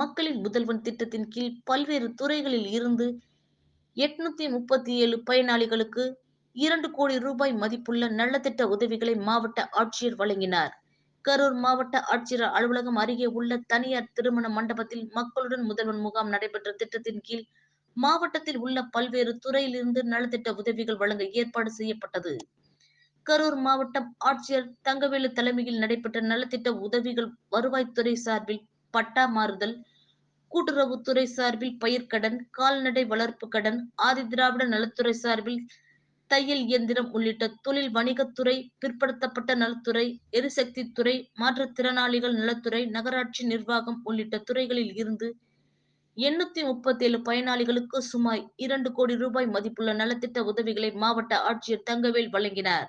மக்களின் முதல்வன் திட்டத்தின் கீழ் பல்வேறு துறைகளில் இருந்து எட்நூத்தி முப்பத்தி ஏழு பயனாளிகளுக்கு இரண்டு கோடி ரூபாய் மதிப்புள்ள நலத்திட்ட உதவிகளை மாவட்ட ஆட்சியர் வழங்கினார். கரூர் மாவட்ட ஆட்சியர் அலுவலகம் அருகே உள்ள தனியார் திருமண மண்டபத்தில் மக்களுடன் முதல்வன் முகாம் நடைபெற்ற திட்டத்தின் கீழ் மாவட்டத்தில் உள்ள பல்வேறு துறையிலிருந்து நலத்திட்ட உதவிகள் வழங்க ஏற்பாடு செய்யப்பட்டது. கரூர் மாவட்டம் ஆட்சியர் தங்கவேலு தலைமையில் நடைபெற்ற நலத்திட்ட உதவிகள் வருவாய்த்துறை சார்பில் பட்டா மாறுதல் கூட்டுறவுத்துறை சார்பில் பயிர்க்கடன் கால்நடை வளர்ப்பு கடன் ஆதிதிராவிட நலத்துறை சார்பில் தையல் இயந்திரம் உள்ளிட்ட தொழில் வணிகத்துறை பிற்படுத்தப்பட்ட நலத்துறை எரிசக்தி துறை மாற்றுத்திறனாளிகள் நலத்துறை நகராட்சி நிர்வாகம் உள்ளிட்ட துறைகளில் இருந்து எண்ணூத்தி முப்பத்தி ஏழு பயனாளிகளுக்கு சுமார் இரண்டு கோடி ரூபாய் மதிப்புள்ள நலத்திட்ட உதவிகளை மாவட்ட ஆட்சியர் தங்கவேல் வழங்கினார்.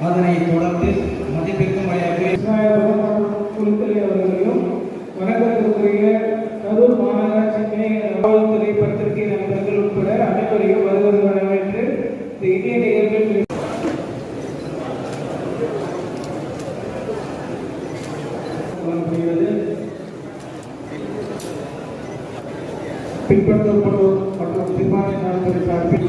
அதனை தொடர்ந்து மதிப்பிற்கும் மரியாதை அவர்களையும் வணக்கத்திற்குரிய கரூர் மாநகராட்சி மேயர் காவல்துறை பத்திரிகை நண்பர்கள் உட்பட அனைவரையும் வருவது வரவேற்று இந்த இனிய நிகழ்வில் வழங்கப்படுகிறது மற்றும் சிறுபான்மையினர்கள் சார்பில்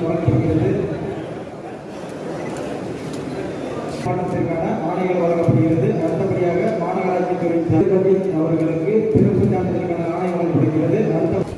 சான்றிதழ் வழங்கப்படுகிறது அடுத்தபடியாக மாநகராட்சி துறை அவர்களுக்கு பிறப்பு சான்றிதழுக்கான ஆணையம் வழங்கப்படுகிறது அடுத்த